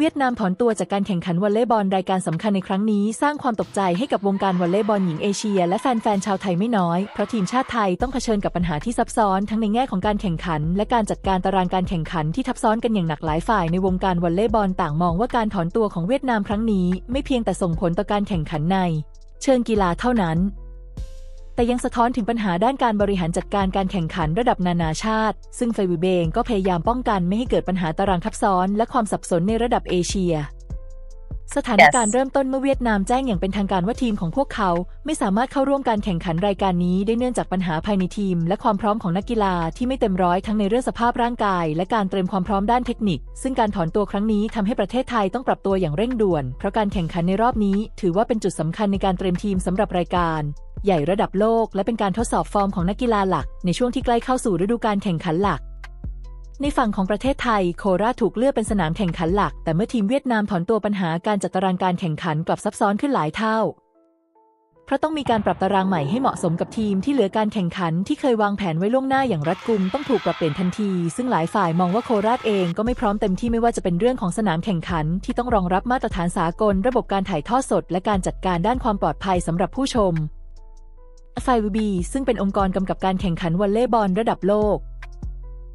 เวียดนามถอนตัวจากการแข่งขันวอลเลย์บอลรายการสำคัญในครั้งนี้ สร้างความตกใจให้กับวงการวอลเลย์บอลหญิงเอเชีย และแฟนๆชาวไทยไม่น้อย เพราะทีมชาติไทยต้องเผชิญกับปัญหาที่ซับซ้อนทั้งในแง่ของการแข่งขัน และการจัดการตารางการแข่งขันที่ทับซ้อนกันอย่างหนักหลายฝ่ายในวงการวอลเลย์บอลต่างมองว่าการถอนตัวของเวียดนามครั้งนี้ ไม่เพียงแต่ส่งผลต่อการแข่งขันใน เชิงกีฬาเท่านั้น แต่ยังสะท้อนถึงปัญหาด้านการบริหารจัดการการแข่งขันระดับนานาชาติ ซึ่งเฟวิเบงก็พยายามป้องกันไม่ให้เกิดปัญหาตารางทับซ้อน และความสับสนในระดับเอเชีย สถานการณ์ Yes เริ่มต้นเมื่อเวียดนามแจ้งอย่างเป็นทางการว่าทีมของพวกเขา ไม่สามารถเข้าร่วมการแข่งขันรายการนี้ได้เนื่องจากปัญหาภายในทีม และความพร้อมของนักกีฬาที่ไม่เต็มร้อยทั้งในเรื่องสภาพร่างกาย และการเตรียมความพร้อมด้านเทคนิค ซึ่งการถอนตัวครั้งนี้ทำให้ประเทศไทยต้องปรับตัวอย่างเร่งด่วน เพราะการแข่งขันในรอบนี้ ถือว่าเป็นจุดสำคัญในการเตรียมทีมสำหรับรายการใหญ่ระดับโลกและเป็นการทดสอบฟอร์มของนักกีฬาหลัก ในช่วงที่ใกล้เข้าสู่ฤดูกาลแข่งขันหลัก ในฝั่งของประเทศไทย โคราชถูกเลือกเป็นสนามแข่งขันหลัก แต่เมื่อทีมเวียดนามถอนตัวปัญหาการจัดตารางการแข่งขันกลับซับซ้อนขึ้นหลายเท่า เพราะต้องมีการปรับตารางใหม่ให้เหมาะสมกับทีมที่เหลือการแข่งขันที่เคยวางแผนไว้ล่วงหน้าอย่างรัดกุมต้องถูกปรับเปลี่ยนทันที ซึ่งหลายฝ่ายมองว่าโคราชเองก็ไม่พร้อมเต็มที่ไม่ว่าจะเป็นเรื่องของสนามแข่งขัน ที่ต้องรองรับมาตรฐานสากล ระบบการถ่ายทอดสด และการจัดการด้านความปลอดภัยสำหรับผู้ชมไฟวีบีซึ่งเป็นองค์กรกำกับการแข่งขันวอลเลย์บอลระดับโลก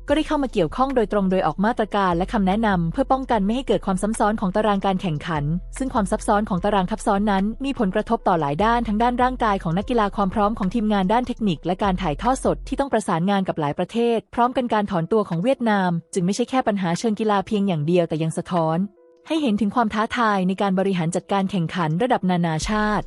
ก็ได้เข้ามาเกี่ยวข้องโดยตรงโดยออกมาตรการและคำแนะนำเพื่อป้องกันไม่ให้เกิดความซ้ำซ้อนของตารางการแข่งขัน ซึ่งความซับซ้อนของตารางทับซ้อนนั้น มีผลกระทบต่อหลายด้านทั้งด้านร่างกายของนักกีฬาความพร้อมของทีมงานด้านเทคนิค และการถ่ายทอดสดที่ต้องประสานงานกับหลายประเทศ พร้อมกันการถอนตัวของเวียดนาม จึงไม่ใช่แค่ปัญหาเชิงกีฬาเพียงอย่างเดียวแต่ยังสะท้อน ให้เห็นถึงความท้าทายในการบริหารจัดการแข่งขันระดับนานาชาติ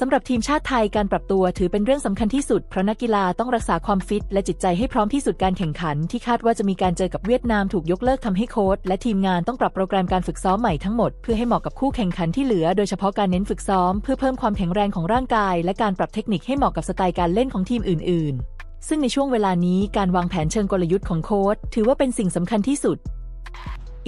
สำหรับทีมชาติไทยการปรับตัวถือเป็นเรื่องสำคัญที่สุด เพราะนักกีฬาต้องรักษาความฟิต และจิตใจให้พร้อมที่สุดการแข่งขัน ที่คาดว่าจะมีการเจอกับเวียดนามถูกยกเลิกทำให้โค้ชและทีมงานต้องปรับโปรแกรมการฝึกซ้อมใหม่ทั้งหมด เพื่อให้เหมาะกับคู่แข่งขันที่เหลือ โดยเฉพาะการเน้นฝึกซ้อม เพื่อเพิ่มความแข็งแรงของร่างกาย และการปรับเทคนิคให้เหมาะกับสไตล์การเล่นของทีมอื่น ๆ ซึ่งในช่วงเวลานี้การวางแผนเชิงกลยุทธ์ของโค้ชถือว่าเป็นสิ่งสำคัญที่สุด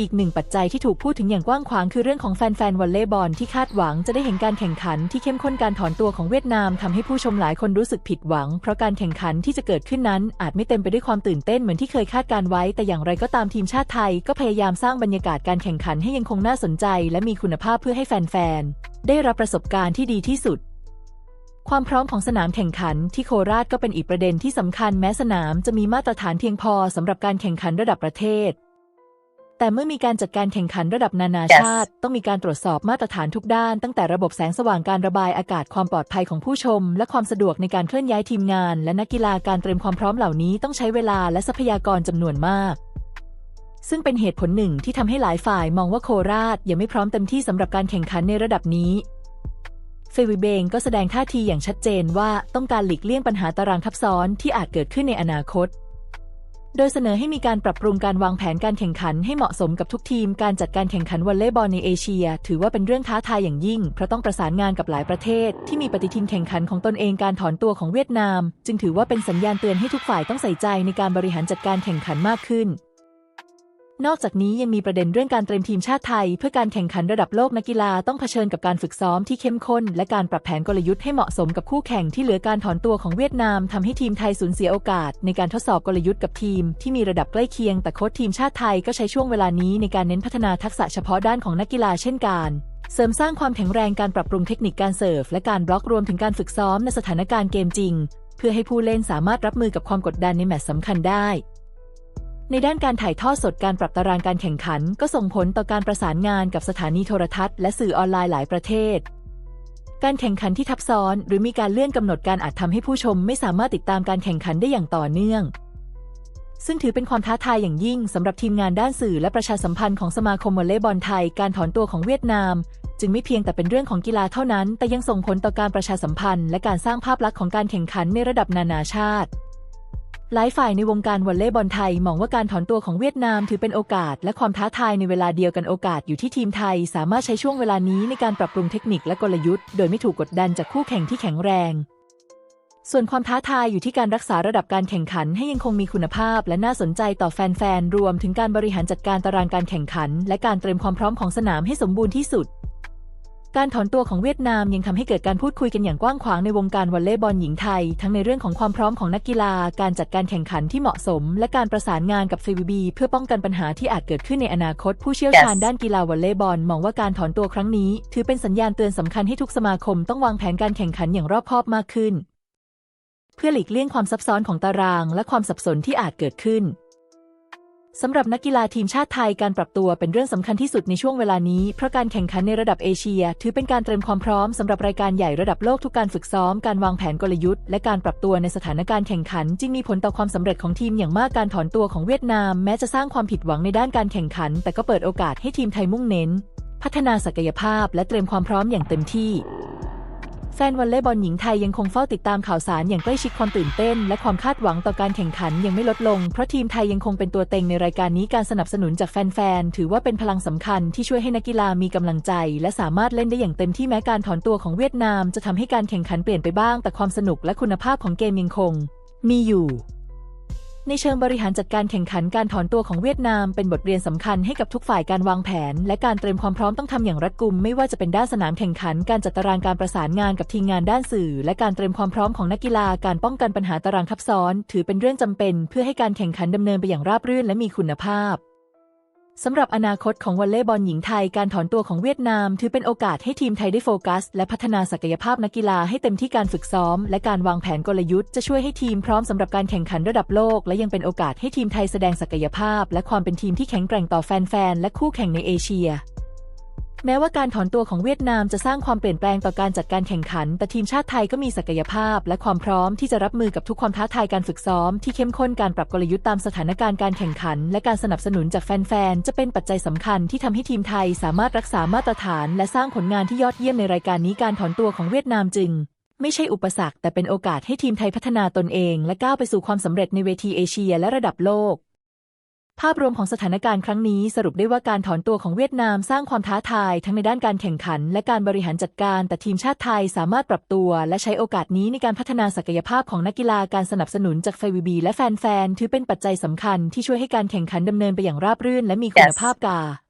อีกหนึ่งปัจจัยที่ถูกพูดถึงอย่างกว้างขวางคือเรื่องของแฟนๆวอลเลย์บอลที่คาดหวังจะได้เห็นการแข่งขันที่เข้มข้นการถอนตัวของเวียดนามทำให้ผู้ชมหลายคนรู้สึกผิดหวัง เพราะการแข่งขันที่จะเกิดขึ้นนั้น อาจไม่เต็มไปด้วยความตื่นเต้นเหมือนที่เคยคาดการไว้ แต่อย่างไรก็ตามทีมชาติไทย ก็พยายามสร้างบรรยากาศการแข่งขันให้ยังคงน่าสนใจ และมีคุณภาพเพื่อให้แฟนๆได้รับประสบการณ์ที่ดีที่สุดความพร้อมของสนามแข่งขันที่โคราชก็เป็นอีกประเด็นที่สำคัญแม้สนามจะมีมาตรฐานเพียงพอสำหรับการแข่งขันระดับประเทศ แต่เมื่อมีการจัดการแข่งขันระดับนานาชาติ ต้องมีการตรวจสอบมาตรฐานทุกด้าน ตั้งแต่ระบบแสงสว่างการระบายอากาศความปลอดภัยของผู้ชม และความสะดวกในการเคลื่อนย้ายทีมงาน และนักกีฬาการเตรียมความพร้อมเหล่านี้ต้องใช้เวลาและทรัพยากรจำนวนมาก ซึ่งเป็นเหตุผลหนึ่งที่ทำให้หลายฝ่ายมองว่าโคราชยังไม่พร้อมเต็มที่สำหรับการแข่งขันในระดับนี้เฟวิเบงก็แสดงท่าทีอย่างชัดเจนว่าต้องการหลีกเลี่ยงปัญหาตารางทับซ้อนที่อาจเกิดขึ้นในอนาคต โดยเสนอให้มีการปรับปรุงการวางแผนการแข่งขันให้เหมาะสมกับทุกทีม การจัดการแข่งขันวอลเลย์บอลในเอเชีย ถือว่าเป็นเรื่องท้าทายอย่างยิ่ง เพราะต้องประสานงานกับหลายประเทศ ที่มีปฏิทินแข่งขันของตนเองการถอนตัวของเวียดนาม จึงถือว่าเป็นสัญญาณเตือนให้ทุกฝ่ายต้องใส่ใจในการบริหารจัดการแข่งขันมากขึ้น นอกจากนี้ยังมีประเด็นเรื่องการเตรียมทีมชาติไทย เพื่อการแข่งขันระดับโลกนักกีฬาต้องเผชิญกับการฝึกซ้อมที่เข้มข้น และการปรับแผนกลยุทธ์ให้เหมาะสมกับคู่แข่งที่เหลือการถอนตัวของเวียดนามทำให้ทีมไทยสูญเสียโอกาส ในการทดสอบกลยุทธ์กับทีม ที่มีระดับใกล้เคียงแต่โค้ชทีมชาติไทยก็ใช้ช่วงเวลานี้ในการเน้นพัฒนาทักษะเฉพาะด้านของนักกีฬาเช่นการเสริมสร้างความแข็งแรงการปรับปรุงเทคนิคการเสิร์ฟและการบล็อกรวมถึงการฝึกซ้อมในสถานการณ์เกมจริง เพื่อให้ผู้เล่นสามารถรับมือกับความกดดันในแมตช์สำคัญได้ ในด้านการถ่ายทอดสดการปรับตารางการแข่งขัน ก็ส่งผลต่อการประสานงานกับสถานีโทรทัศน์และสื่อออนไลน์หลายประเทศ การแข่งขันที่ทับซ้อน หรือมีการเลื่อนกำหนดการอาจทำให้ผู้ชมไม่สามารถติดตามการแข่งขันได้อย่างต่อเนื่อง ซึ่งถือเป็นความท้าทายอย่างยิ่งสำหรับทีมงานด้านสื่อและประชาสัมพันธ์ของสมาคมวอลเลย์บอลไทย การถอนตัวของเวียดนาม จึงไม่เพียงแต่เป็นเรื่องของกีฬาเท่านั้น แต่ยังส่งผลต่อการประชาสัมพันธ์ และการสร้างภาพลักษณ์ของการแข่งขันในระดับนานาชาติ หลายฝ่ายในวงการวอลเลย์บอลไทยมองว่าการถอนตัวของเวียดนามถือเป็นโอกาส และความท้าทายในเวลาเดียวกันโอกาสอยู่ที่ทีมไทย สามารถใช้ช่วงเวลานี้ในการปรับปรุงเทคนิคและกลยุทธ์ โดยไม่ถูกกดดันจากคู่แข่งที่แข็งแรง ส่วนความท้าทายอยู่ที่การรักษาระดับการแข่งขันให้ยังคงมีคุณภาพ และน่าสนใจต่อแฟนๆรวมถึงการบริหารจัดการตารางการแข่งขัน และการเตรียมความพร้อมของสนามให้สมบูรณ์ที่สุด การถอนตัวของเวียดนามยังทำให้เกิดการพูดคุยกันอย่างกว้างขวางในวงการวอลเลย์บอลหญิงไทย ทั้งในเรื่องของความพร้อมของนักกีฬา การจัดการแข่งขันที่เหมาะสม และการประสานงานกับ FVB เพื่อป้องกันปัญหาที่อาจเกิดขึ้นในอนาคต ผู้เชี่ยวชาญด้านกีฬาวอลเลย์บอลมองว่าการถอนตัวครั้งนี้ ถือเป็นสัญญาณเตือนสำคัญให้ทุกสมาคมต้องวางแผนการแข่งขันอย่างรอบคอบมากขึ้น เพื่อหลีกเลี่ยงความซับซ้อนของตาราง และความสับสนที่อาจเกิดขึ้น สำหรับนักกีฬาทีมชาติไทยการปรับตัวเป็นเรื่องสำคัญที่สุดในช่วงเวลานี้ เพราะการแข่งขันในระดับเอเชีย ถือเป็นการเตรียมความพร้อมสำหรับรายการใหญ่ระดับโลกทุกการฝึกซ้อมการวางแผนกลยุทธ์และการปรับตัวในสถานการณ์แข่งขัน จึงมีผลต่อความสำเร็จของทีมอย่างมากการถอนตัวของเวียดนาม แม้จะสร้างความผิดหวังในด้านการแข่งขัน แต่ก็เปิดโอกาสให้ทีมไทยมุ่งเน้น พัฒนาศักยภาพ และเตรียมความพร้อมอย่างเต็มที่ แฟนวอลเลย์บอลหญิงไทยยังคงเฝ้าติดตามข่าวสารอย่างใกล้ชิดความตื่นเต้น และความคาดหวังต่อการแข่งขันยังไม่ลดลง เพราะทีมไทยยังคงเป็นตัวเต็งในรายการนี้การสนับสนุนจากแฟนๆ ถือว่าเป็นพลังสำคัญที่ช่วยให้นักกีฬามีกำลังใจ และสามารถเล่นได้อย่างเต็มที่แม้การถอนตัวของเวียดนาม จะทำให้การแข่งขันเปลี่ยนไปบ้าง แต่ความสนุกและคุณภาพของเกมยังคง มีอยู่ ในเชิงบริหารจัดการแข่งขันการถอนตัวของเวียดนามเป็นบทเรียนสำคัญให้กับทุกฝ่ายการวางแผน และการเตรียมความพร้อมต้องทำอย่างรัดกุม ไม่ว่าจะเป็นด้านสนามแข่งขัน การจัดตารางการประสานงานกับทีมงานด้านสื่อ และการเตรียมความพร้อมของนักกีฬาการป้องกันปัญหาตารางทับซ้อน ถือเป็นเรื่องจำเป็น เพื่อให้การแข่งขันดำเนินไปอย่างราบรื่นและมีคุณภาพ สำหรับอนาคตของวอลเลย์บอลหญิงไทยการถอนตัวของเวียดนาม ถือเป็นโอกาสให้ทีมไทยได้โฟกัส และพัฒนาศักยภาพนักกีฬาให้เต็มที่การฝึกซ้อม และการวางแผนกลยุทธ์จะช่วยให้ทีมพร้อมสำหรับการแข่งขันระดับโลก และยังเป็นโอกาสให้ทีมไทยแสดงศักยภาพ และความเป็นทีมที่แข็งแกร่งต่อแฟนๆและคู่แข่งในเอเชีย แม้ว่าการถอนตัวของเวียดนามจะสร้างความเปลี่ยนแปลงต่อการจัดการแข่งขัน แต่ทีมชาติไทยก็มีศักยภาพ และความพร้อมที่จะรับมือกับทุกความท้าทายการฝึกซ้อม ที่เข้มข้นการปรับกลยุทธ์ตามสถานการณ์การแข่งขัน และการสนับสนุนจากแฟนๆ จะเป็นปัจจัยสำคัญที่ทำให้ทีมไทยสามารถรักษามาตรฐาน และสร้างผลงานที่ยอดเยี่ยมในรายการนี้การถอนตัวของเวียดนามจึง ไม่ใช่อุปสรรค แต่เป็นโอกาสให้ทีมไทยพัฒนาตนเอง และก้าวไปสู่ความสำเร็จในเวทีเอเชีย และระดับโลก ภาพรวมของสถานการณ์ครั้งนี้สรุปได้ว่าการถอนตัวของเวียดนามสร้างความท้าทาย ทั้งในด้านการแข่งขัน และการบริหารจัดการ แต่ทีมชาติไทยสามารถปรับตัว และใช้โอกาสนี้ในการพัฒนาศักยภาพของนักกีฬาการสนับสนุนจากไฟวีบีและแฟนๆถือเป็นปัจจัยสำคัญที่ช่วยให้การแข่งขันดำเนินไปอย่างราบรื่น และมีคุณภาพกา